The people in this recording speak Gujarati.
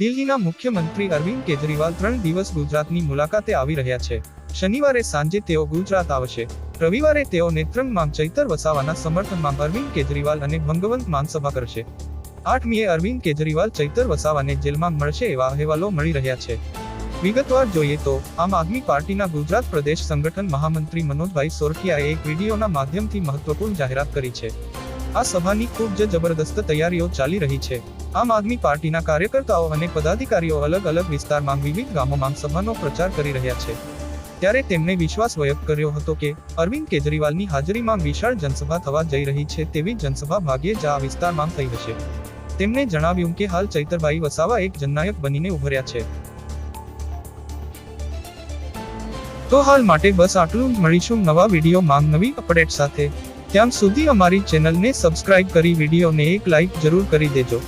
દિલ્હીના મુખ્યમંત્રી અરવિંદ કેજરીવાલ ત્રણ દિવસ ગુજરાતની મુલાકાતે આવી રહ્યા છે. શનિવારે સાંજે તેઓ ગુજરાત આવશે. રવિવારે તેઓ નેત્રંગમાં ચૈતર વસાવાના સમર્થનમાં અરવિંદ કેજરીવાલ અને ભંગવંત માનસભા કરશે. આઠમીએ અરવિંદ કેજરીવાલ ચૈતર વસાવાને જેલમાં મળશે એવા અહેવાલો મળી રહ્યા છે. વિગતવાર જોઈએ તો, આમ આદમી પાર્ટીના ગુજરાત પ્રદેશ સંગઠન મહામંત્રી મનોજભાઈ સોરઠિયાએ એક વિડીયોના માધ્યમથી મહત્વપૂર્ણ જાહેરાત કરી છે. આ સભાની ખૂબ જ જબરદસ્ત તૈયારીઓ ચાલી રહી છે. આમ આદમી પાર્ટીના કાર્યકર્તાઓ અને પદાધિકારીઓ અલગ અલગ વિસ્તારમાં વિવિધ ગામોમાં સભાનો પ્રચાર કરી રહ્યા છે. ત્યારે તેમણે વિશ્વાસ વ્યક્ત કર્યો હતો કે અરવિંદ કેજરીવાલની હાજરીમાં વિશાળ જનસભા થવા જઈ રહી છે તેવી જનસભા ભાગ્યે જ આ વિસ્તારમાં થઈ હશે. તેમણે જણાવ્યું કે હાલ ચૈતરભાઈ વસાવા એક જનનાયક બનીને ઉભર્યા છે. તો હાલ માટે બસ આટલું જ. મળીશું નવા વીડિયો માંગ નવી અપડેટ સાથે. ત્યાં સુધી અમારી ચેનલને સબસ્ક્રાઇબ કરી વિડીયોને એક લાઇક જરૂર કરી દેજો.